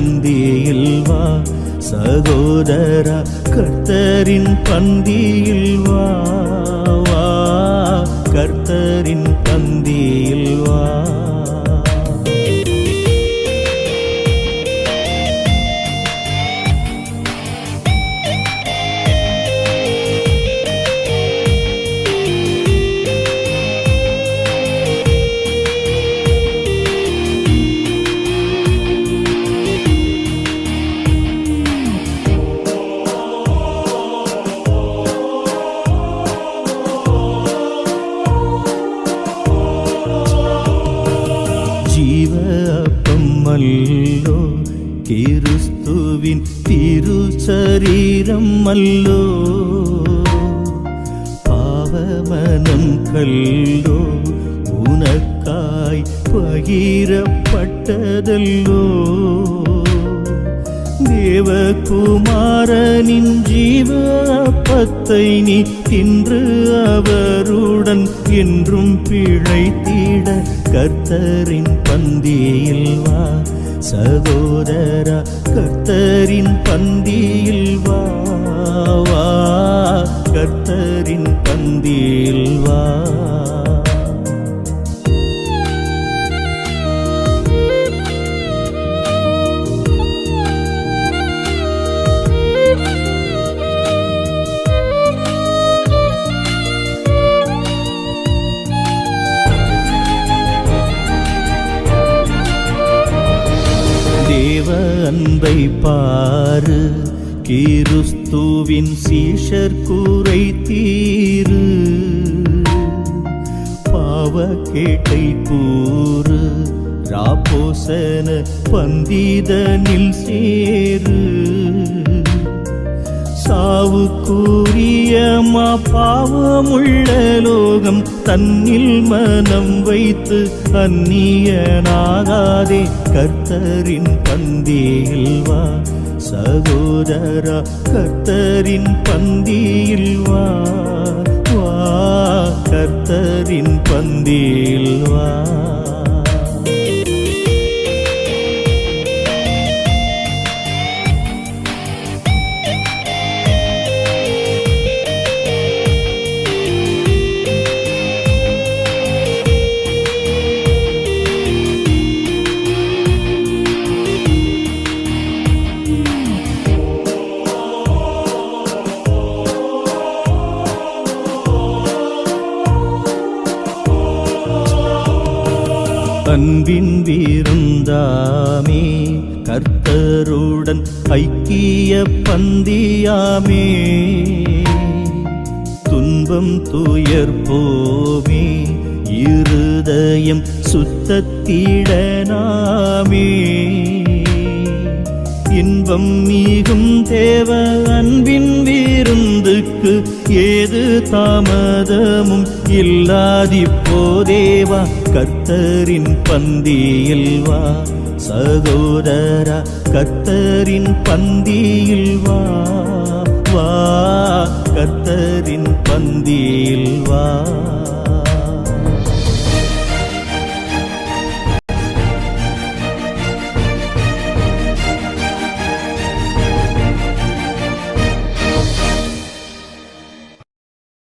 பந்தியில் வா. சகோதரா கர்த்தரின் பந்தியில் வா. கர்த்தரின் அப்பம் அல்லோ கிறிஸ்துவின் திரு சரீரம் அல்லோ பாவமனம் கல்லோ உனக்காய் பகிரப்பட்டதல்லோ. தேவகுமாரனின் ஜீவ அப்பத்தை நீ இன்று அவருடன் என்றும் பிழைத்திட கர்த்தரின் பந்தியில் வா. சகோதரா கர்த்தரின் பந்தியில் வா. வா கர்த்தரின் பந்தியில் வா. அன்பை பாரு கீருஸ்துவின் சீஷர் கூரை தீரு. பாவ கேட்டை கூறு ராபோசன பந்திதனில் சேரு. சாவு சாவுக்குரியமா பாவமுள்ள லோகம் தன்னில் மனம் வைத்து அந்நியனாகாதே. கர்த்தரின் பந்தியில் வா சகோதரா கர்த்தரின் பந்தியில் வா வா கர்த்தரின் பந்தியில் வா. அன்பின் வீருந்தாமே கர்த்தருடன் ஐக்கிய பந்தியாமே. துன்பம் துயர் போமே இருதயம் சுத்தத்திடனாமே. இன்பம் மீகும் தேவ அன்பின் விருந்துக்கு ஏது தாமதமும் இல்லாதிப்போதேவா? கத்தரின் பந்தியில் வா. சகோதரா கத்தரின் பந்தியில் வா. வா கத்தரின் பந்தியில் வா.